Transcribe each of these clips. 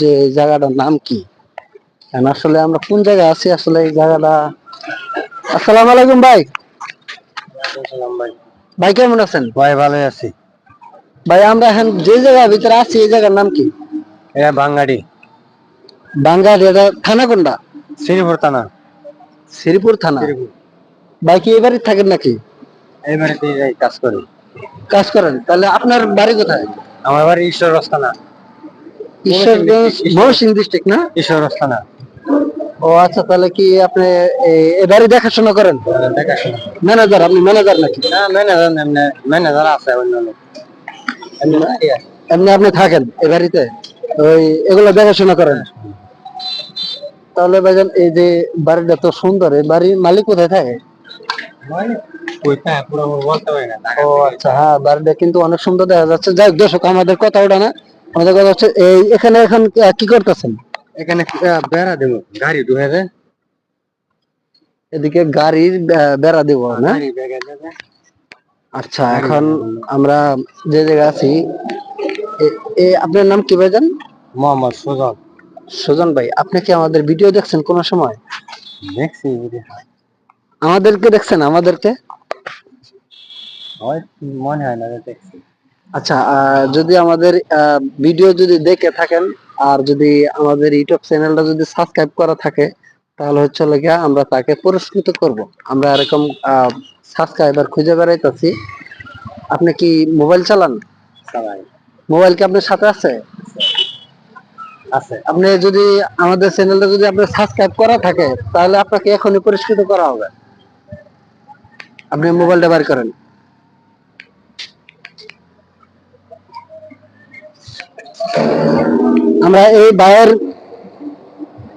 যে জায়গাটার নাম কি? আসলে আমরা কোন জায়গায় আছি? আসলে এই জায়গাটা আসসালামু আলাইকুম ভাই। ভাই কেমন আছেন? ভাই ভালো আছি। ভাই আমরা এখন যে জায়গার ভিতরে আছি এই জায়গার নাম কি? এটা বাঙ্গাড়ি। বাঙ্গালি এটা থানা কোনটা? শ্রীপুর থানা। শ্রীপুর থানা? ভাই কি এবারে থাকেন নাকি? এবারে কাজ করি। কাজ করেন। তাহলে আপনার বাড়ি কোথায়? আমার বাড়ি ঈশ্বর থানা ঈশ্বরগঞ্জ মহসিং ডিস্ট্রিক্ট না? ঈশ্বর থানা ও আচ্ছা তাহলে কি আপনি এ- এবারে দেখাশোনা করেন? দেখাশোনা। ম্যানেজার আপনি ম্যানেজার নাকি? না ম্যানেজার এমনি ম্যানেজার আছে অন্য এমনি আপনি থাকেন এ বাড়িতে? ওই এগুলো দেখাশোনা করেন? তাহলে ভাইজান এই যে বাড়িটা তো সুন্দর এই বাড়ির মালিক কোথায় থাকে? না ও আচ্ছা হ্যাঁ বাড়িটা কিন্তু অনেক সুন্দর দেখা যাচ্ছে। যাই হোক, দর্শক আমাদের কথা ওটা না। আমাদের কথা হচ্ছে এই এখানে এখন কি করতেছেন? এখানে বেড়া দেবো গাড়ি এদিকে গাড়ির বেড়া দিব না আচ্ছা এখন আমরা যে জায়গায় আছি আপনার নাম কি ভাইজান? মোহাম্মদ সুজন। সুজন ভাই আপনি কি আমাদের ভিডিও দেখছেন কোন সময়? দেখছি আমাদেরকে দেখছেন আমাদেরকে? মনে হয় না দেখছি। আচ্ছা যদি আমাদের ভিডিও যদি দেখে থাকেন আর যদি আমাদের ইউটিউব চ্যানেলটা যদি সাবস্ক্রাইব করা থাকে তাহলে হচ্ছে লেগে আমরা তাকে পুরস্কৃত করব। আমরা এরকম সাবস্ক্রাইবার খুঁজে বেড়াইতেছি। আপনি কি মোবাইল চালান? মোবাইল কি আপনার সাথে আছে? আছে। আপনি যদি আমাদের চ্যানেলটা যদি আপনার সাবস্ক্রাইব করা থাকে তাহলে আপনাকে এখনই পুরস্কৃত করা হবে। আপনি মোবাইলটা বার করেন। আমরা এই ভাইয়ের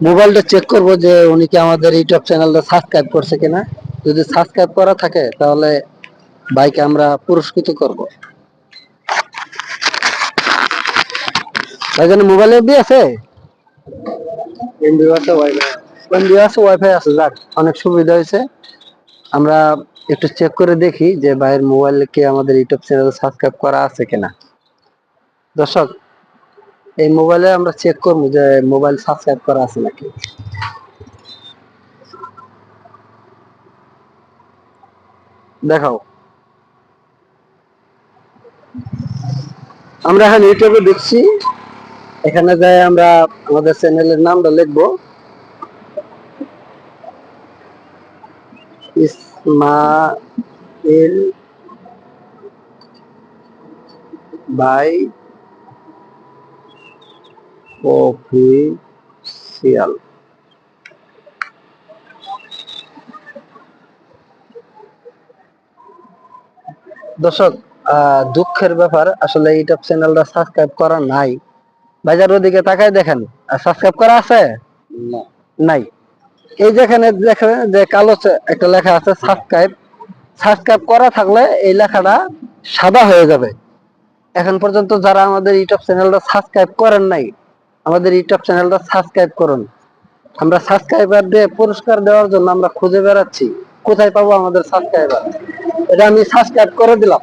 মোবাইলটা চেক করব যে উনি কি আমাদের ইউটিউব চ্যানেলটা সাবস্ক্রাইব করছে কিনা। যদি সাবস্ক্রাইব করা থাকে তাহলে ভাইকে আমরা পুরস্কৃত করব। ভাইজান মোবাইলে এফবি আছে? এমবি আছে ওয়াইফাই এমবি আছে ওয়াইফাই আছে। যাক অনেক সুবিধা হয়েছে। আমরা একটু চেক করে দেখি যে ভাইয়ের মোবাইলে কি আমাদের ইউটিউব চ্যানেল সাবস্ক্রাইব করা আছে কিনা। দর্শক এই মোবাইলে আমরা চেক করব যে মোবাইল সাবস্ক্রাইব করা আছে নাকি। দেখাও। আমরা এখন ইউটিউবে দেখছি, এখানে যাই আমরা আমাদের চ্যানেলের নামটা লিখব। Ismail by official. দর্শক দুঃখের ব্যাপার আসলে ইউটিউব চ্যানেলটা সাবস্ক্রাইব করা নাই। বাজার ওদিকে তাকায় দেখেন সাবস্ক্রাইব করা আছে? না। নাই। এই যেখানে দেখেন যে কালো একটা লেখা আছে সাবস্ক্রাইব সাবস্ক্রাইব করা থাকলে এই লেখাটা সাদা হয়ে যাবে। এখন পর্যন্ত যারা আমাদের ইউটিউব চ্যানেলটা সাবস্ক্রাইব করেন নাই আমাদের ইউটিউব চ্যানেলটা সাবস্ক্রাইব করুন। আমরা সাবস্ক্রাইবার দিয়ে পুরস্কার দেওয়ার জন্য আমরা খুঁজে বেড়াচ্ছি। কোথায় পাবো আমাদের সাবস্ক্রাইবার এটা আমি সাবস্ক্রাইব করে দিলাম।